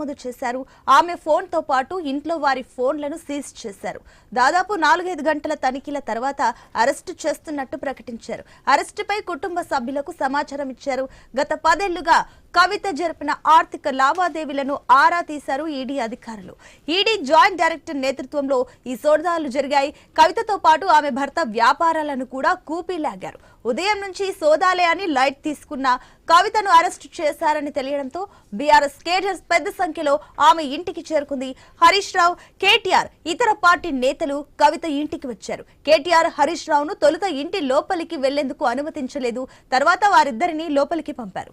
నమోదు చేశారు. ఆమె ఫోన్తో పాటు ఇంట్లో వారి ఫోన్లను సీజ్ చేశారు. దాదాపు నాలుగైదు గంటల తనిఖీల తర్వాత అరెస్టు చేస్తున్నట్టు ప్రకటించారు. అరెస్టుపై కుటుంబ సభ్యులకు సమాచారం ఇచ్చారు. గత పదేళ్ళుగా కవిత జరిపిన ఆర్థిక లావాదేవీలను ఆరా తీశారు ఈడీ అధికారులు. ఈడీ జాయింట్ డైరెక్టర్ నేతృత్వంలో ఈ సోదాలు జరిగాయి. కవితతో పాటు ఆమె భర్త వ్యాపారాలను కూడా కూపీలాగారు ఉదయం నుంచి సోదాలే అని లైట్ తీసుకున్న కవితను అరెస్టు చేశారని తెలియడంతో బీఆర్ఎస్ కేడర్స్ పెద్ద సంఖ్యలో ఆమె ఇంటికి చేరుకుంది. హరీష్ రావు కేటీఆర్ ఇతర పార్టీ నేతలు కవిత ఇంటికి వచ్చారు. కేటీఆర్ హరీష్ రావును తొలుత ఇంటి లోపలికి వెళ్ళేందుకు అనుమతించలేదు. తర్వాత వారిద్దరిని లోపలికి పంపారు.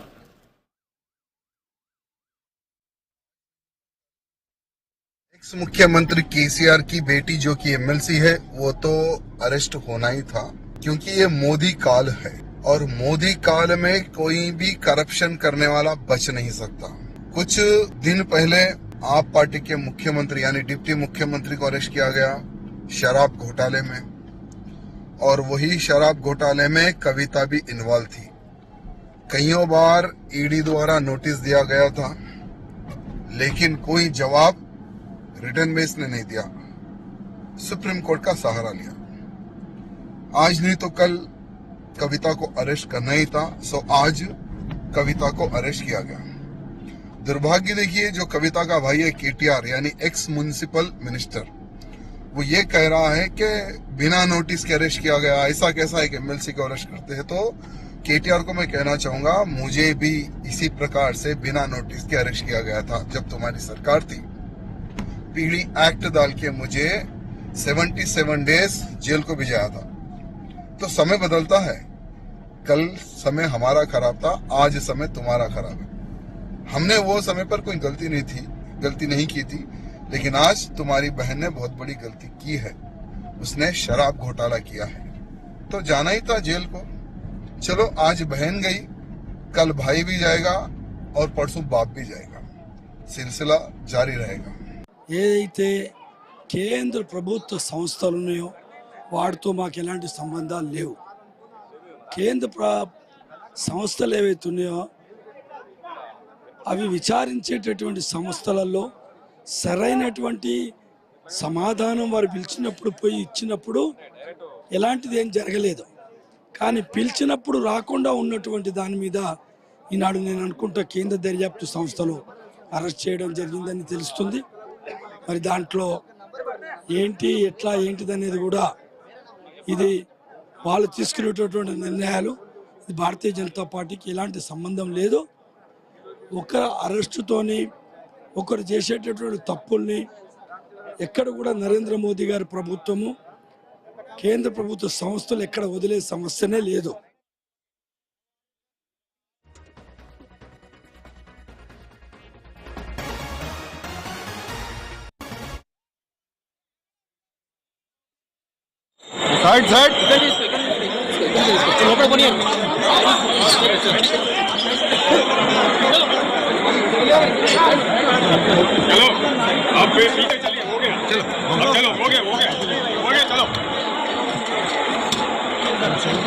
एक्स मुख्यमंत्री केसीआर की बेटी जो कि एमएलसी है, वो तो अरेस्ट होना ही था, क्योंकि ये मोदी काल है। और मोदी काल में कोई भी करप्शन करने वाला बच नहीं सकता। कुछ दिन पहले आप पार्टी के मुख्यमंत्री, यानी डिप्टी मुख्यमंत्री को अरेस्ट किया गया, शराब घोटाले में। और वही शराब घोटाले में कविता भी इन्वॉल्व थी। कईयों बार ईडी द्वारा नोटिस दिया गया था, लेकिन कोई जवाब रिटर्न बेस ने नहीं दिया, सुप्रीम कोर्ट का सहारा लिया। आज नहीं तो कल कविता को अरेस्ट करना ही था, सो आज कविता को अरेस्ट किया गया। दुर्भाग्य देखिए, जो कविता का भाई है केटीआर, यानी एक्स म्युनिसिपल मिनिस्टर वो ये कह रहा है कि बिना नोटिस के अरेस्ट किया गया, ऐसा कैसा एक एमएलसी को अरेस्ट करते हैं? तो केटीआर को मैं कहना चाहूँगा, मुझे भी इसी प्रकार से बिना नोटिस के अरेस्ट किया गया था, जब तुम्हारी सरकार थी। पीढ़ी एक्ट डाल के मुझे 77 डेज़ जेल को भिजाया था। तो समय बदलता है। कल समय हमारा खराब था, आज समय तुम्हारा खराब है। हमने वो समय पर कोई गलती नहीं थी, गलती नहीं की थी, लेकिन आज तुम्हारी बहन ने बहुत बड़ी गलती की है। उसने शराब घोटाला किया है। तो जाना ही था जेल को। चलो, आज बहन गई, कल भाई भी जाएगा और परसों बाप भी जाएगा। सिलसिला जारी रहेगा। ఏదైతే కేంద్ర ప్రభుత్వ సంస్థలు ఉన్నాయో వాటితో మాకు ఎలాంటి సంబంధాలు లేవు. కేంద్ర ప్ర సంస్థలు ఏవైతే ఉన్నాయో అవి విచారించేటటువంటి సంస్థలలో సరైనటువంటి సమాధానం వారు పిలిచినప్పుడు పోయి ఇచ్చినప్పుడు ఎలాంటిది ఏం జరగలేదు. కానీ పిలిచినప్పుడు రాకుండా ఉన్నటువంటి దాని మీద ఈనాడు నేను అనుకుంటా కేంద్ర దర్యాప్తు సంస్థలు అరెస్ట్ చేయడం జరిగిందని తెలుస్తుంది. మరి దాంట్లో ఏంటి ఎట్లా ఏంటిది అనేది కూడా ఇది వాళ్ళు తీసుకునేటటువంటి నిర్ణయాలు ఇది భారతీయ జనతా పార్టీకి ఎలాంటి సంబంధం లేదు. ఒకరు అరెస్టుతోని ఒకరు చేసేటటువంటి తప్పుల్ని ఎక్కడ కూడా నరేంద్ర మోదీ గారి ప్రభుత్వము కేంద్ర ప్రభుత్వ సంస్థలు ఎక్కడ వదిలే సమస్యనే లేదు. साइड साइड चलो आप फिर पीछे चलिए हो गया चलो अब चलो हो गया हो गया हो गया चलो हो गया चलो సార్ సార్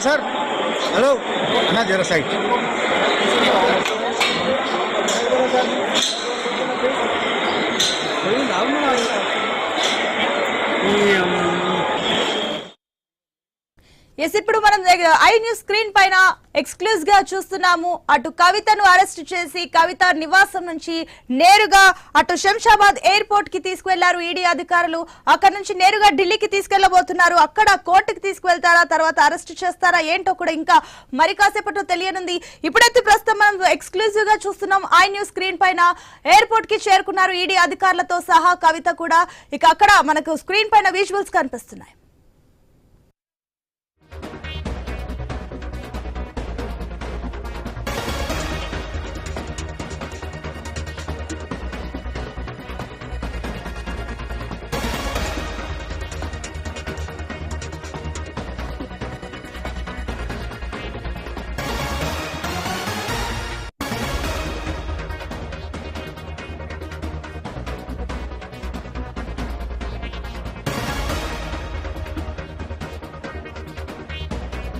சார். ஹலோ அண்ணா ஜெரசாய் ఎస్ ఇప్పుడు మనం ఐ న్యూస్ స్క్రీన్ పైన ఎక్స్క్లూజ్గా చూస్తున్నాము. అటు కవితను అరెస్ట్ చేసి కవిత నివాసం నుంచి నేరుగా అటు శంషాబాద్ ఎయిర్పోర్ట్కి తీసుకువెళ్ళారు ఈడీ అధికారులు. అక్కడ నుంచి నేరుగా ఢిల్లీకి తీసుకెళ్ళబోతున్నారు అక్కడ కోర్టుకి తీసుకువెళ్తారా? తర్వాత అరెస్ట్ చేస్తారా? ఏంటో కూడా ఇంకా మరి కాసేపట్లో తెలియనుంది. ఇప్పుడైతే ప్రస్తుతం మనం ఎక్స్క్లూజివ్గా చూస్తున్నాం. ఐ న్యూస్ స్క్రీన్ పైన ఎయిర్పోర్ట్కి చేరుకున్నారు ఈడీ అధికారులతో సహా కవిత కూడా. ఇక అక్కడ మనకు స్క్రీన్ పైన విజువల్స్ కనిపిస్తున్నాయి.